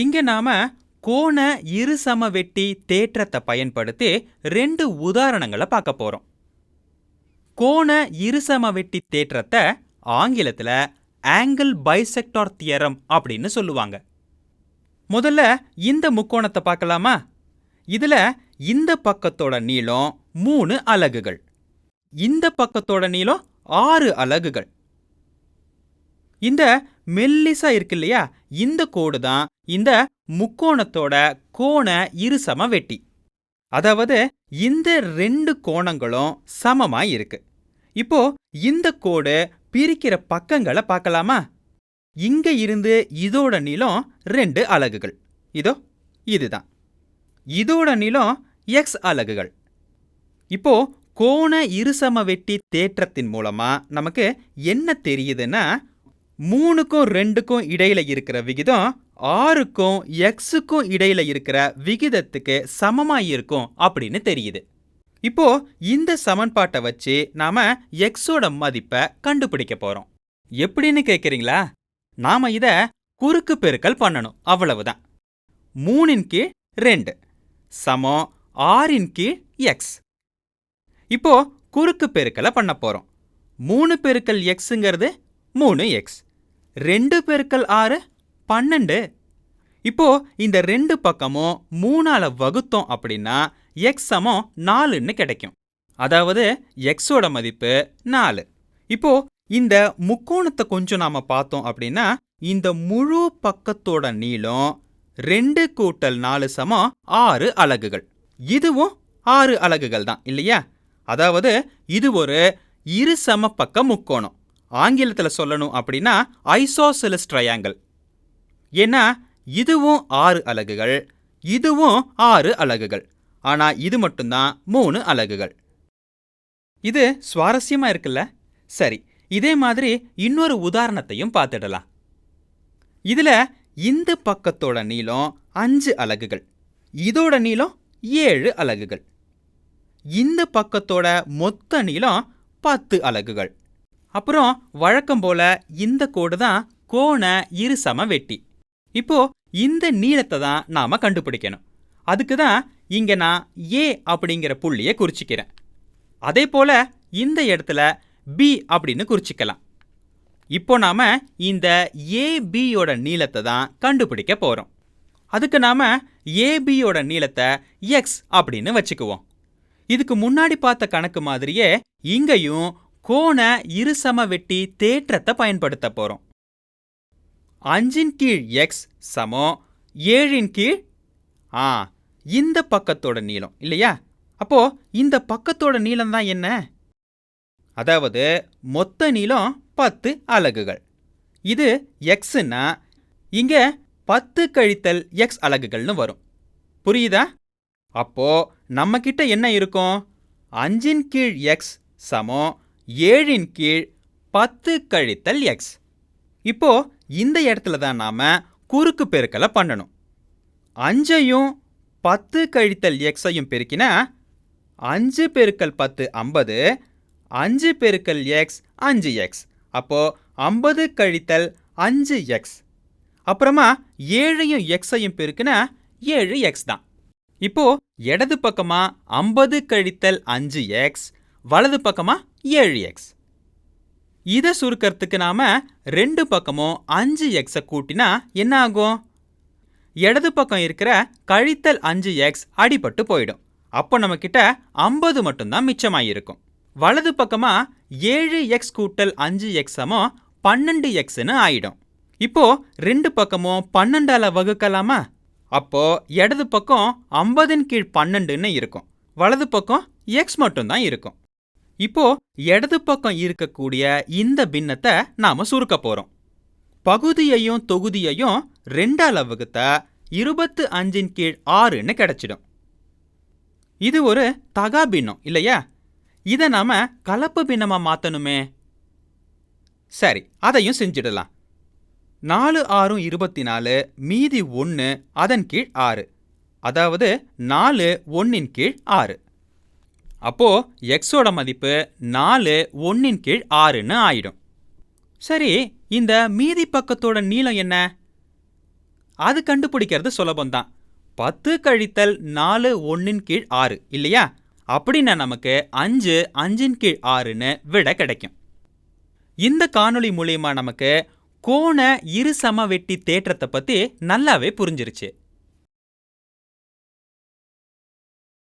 இங்க நாம கோண இருசம வெட்டி தேற்றத்தை பயன்படுத்தி ரெண்டு உதாரணங்களை பார்க்க போறோம். கோண இருசம வெட்டி தேற்றத்தை ஆங்கிலத்துல ஆங்கிள் பைசெக்டார் தியரம் அப்படின்னு சொல்லுவாங்க. முதல்ல இந்த முக்கோணத்தை பார்க்கலாமா? இதுல இந்த பக்கத்தோட நீளம் மூணு அலகுகள். இந்த பக்கத்தோட நீளம் ஆறு அலகுகள். இந்த மெல்லிசா இருக்கு இல்லையா இந்த கோடு தான் இந்த முக்கோணத்தோட கோண இருசம வெட்டி. அதாவது இந்த ரெண்டு கோணங்களும் சமமா இருக்கு. இப்போ இந்த கோடு பிரிக்கிற பக்கங்களை பார்க்கலாமா? இங்க இருந்து இதோட நீளம் ரெண்டு அலகுகள். இதோ இதுதான். இதோட நீளம் எக்ஸ் அலகுகள். இப்போ கோண இருசம வெட்டி தேற்றத்தின் மூலமா நமக்கு என்ன தெரியுதுன்னா மூணுக்கும் ரெண்டுக்கும் இடையில இருக்கிற விகிதம் ஆறுக்கும் எக்ஸுக்கும் இடையில இருக்கிற விகிதத்துக்கு சமமா இருக்கும் அப்படின்னு தெரியுது. இப்போ இந்த சமன்பாட்டை வச்சு நாம எக்ஸோட மதிப்பை கண்டுபிடிக்க போறோம். எப்படின்னு கேட்குறீங்களா நாம இத குறுக்கு பெருக்கல் பண்ணணும் அவ்வளவுதான். மூணின் கீழ் ரெண்டு சமம் ஆறின் கீழ் எக்ஸ் இப்போ குறுக்கு பெருக்கலை பண்ண போறோம். மூணு பெருக்கல் எக்ஸுங்கிறது மூணு எக்ஸ் ரெண்டு பெருக்கல் ஆறு பன்னெண்டு. இப்போ இந்த ரெண்டு பக்கமும் மூணால வகுத்தோம் அப்படின்னா எக்ஸ் சமம் நாலுன்னு கிடைக்கும். அதாவது எக்ஸோட மதிப்பு நாலு. இப்போ இந்த முக்கோணத்தை கொஞ்சம் நாம பார்த்தோம் அப்படின்னா இந்த முழு பக்கத்தோட நீளம் ரெண்டு கூட்டல் நாலு சமம் ஆறு அலகுகள். இதுவும் ஆறு அலகுகள் தான் இல்லையா? அதாவது இது ஒரு இரு சம பக்க முக்கோணம். ஆங்கிலத்தில் சொல்லணும் அப்படின்னா ஐசோசெலஸ் ட்ரையாங்கிள். ஏன்னா இதுவும் ஆறு அலகுகள் இதுவும் ஆறு அலகுகள். ஆனா இது மட்டும்தான் மூணு அலகுகள். இது சுவாரஸ்யமா இருக்குல்ல? சரி இதே மாதிரி இன்னொரு உதாரணத்தையும் பார்த்துடலாம். இதுல இந்த பக்கத்தோட நீளம் அஞ்சு அலகுகள் இதோட நீளம் ஏழு அலகுகள். இந்த பக்கத்தோட மொத்த நீளம் பத்து அலகுகள். அப்புறம் வழக்கம் போல இந்த கோடு தான் கோண இருசம வெட்டி. இப்போ இந்த நீளத்தை தான் நாம கண்டுபிடிக்கணும். அதுக்கு தான் இங்க நான் ஏ அப்படிங்கிற புள்ளியை குறிச்சிக்கிறேன். அதே போல இந்த இடத்துல பி அப்படின்னு குறிச்சிக்கலாம். இப்போ நாம இந்த ஏபியோட நீளத்தை தான் கண்டுபிடிக்க போறோம். அதுக்கு நாம ஏபியோட நீளத்தை எக்ஸ் அப்படின்னு வச்சுக்குவோம். இதுக்கு முன்னாடி பார்த்த கணக்கு மாதிரியே இங்கேயும் கோண இருசம வெட்டி தேற்றத்தை பயன்படுத்த போறோம். அஞ்சின் கீழ் எக்ஸ் சமம் ஏழின் கீழ் ஆ இந்த பக்கத்தோட நீளம் இல்லையா? அப்போ இந்த பக்கத்தோட நீளம் தான் என்ன? அதாவது மொத்த நீளம் பத்து அலகுகள். இது எக்ஸ்னா இங்க பத்து கழித்தல் எக்ஸ் அலகுகள்னு வரும். புரியுதா? அப்போ நம்ம கிட்ட என்ன இருக்கும்? அஞ்சின் கீழ் எக்ஸ் சமம் ஏழின் கீழ் பத்து கழித்தல் எக்ஸ் இப்போ இந்த இடத்துல தான் நாம குறுக்கு பெருக்கலை பண்ணணும். அஞ்சையும் பத்து கழித்தல் எக்ஸையும் பெருக்கினா அஞ்சு பெருக்கல் பத்து ஐம்பது அஞ்சு பெருக்கல் எக்ஸ் அஞ்சு எக்ஸ் அப்போ ஐம்பது கழித்தல் அஞ்சு எக்ஸ் அப்புறமா ஏழையும் எக்ஸையும் பெருக்கினா ஏழு எக்ஸ் தான். இப்போ இடது பக்கமா ஐம்பது கழித்தல் அஞ்சு எக்ஸ் வலது பக்கமா ஏழு எக்ஸ் இதை சுருக்கறதுக்கு நாம ரெண்டு பக்கமும் அஞ்சு எக்ஸை கூட்டினா என்ன ஆகும்? இடது பக்கம் இருக்கிற கழித்தல் அஞ்சு எக்ஸ் அடிபட்டு போயிடும். அப்போ நம்ம கிட்ட ஐம்பது மட்டும்தான் மிச்சமாயிருக்கும். வலது பக்கமா ஏழு எக்ஸ் கூட்டல் அஞ்சு எக்ஸ் சமம் பன்னெண்டு எக்ஸ்னு ஆயிடும். இப்போ ரெண்டு பக்கமும் பன்னெண்டால வகுக்கலாமா? அப்போ இடது பக்கம் ஐம்பதின் கீழ் பன்னெண்டுன்னு இருக்கும். வலது பக்கம் எக்ஸ் மட்டும்தான் இருக்கும். இப்போ இடது பக்கம் இருக்கக்கூடிய இந்த பின்னத்தை நாம சுருக்க போறோம். பகுதியையும் தொகுதியையும் ரெண்டால வகுத்த இருபத்து அஞ்சின் கீழ் ஆறுன்னு கிடைச்சிடும். இது ஒரு தகா பின்னம் இல்லையா? இதை நாம கலப்பு பின்னமா மாத்தணுமே. சரி அதையும் செஞ்சிடலாம். நாலு ஆறும் இருபத்தி நாலு மீதி ஒன்று அதன் கீழ் ஆறு. அதாவது நாலு ஒன்னின் கீழ் ஆறு. அப்போ எக்ஸோட மதிப்பு நாலு ஒன்னின் கீழ் ஆறுன்னு ஆயிடும். சரி இந்த மீதி பக்கத்தோட நீளம் என்ன? அது கண்டுபிடிக்கிறது சுலபம்தான் பத்து கழித்தல் நாலு ஒன்றின் கீழ் ஆறு இல்லையா? அப்படின்னா நமக்கு அஞ்சு அஞ்சின் கீழ் ஆறுன்னு விட கிடைக்கும். இந்த காணொளி மூலியமா நமக்கு கோண இரு சமவெட்டி தேற்றத்தை பத்தி நல்லாவே புரிஞ்சிருச்சு.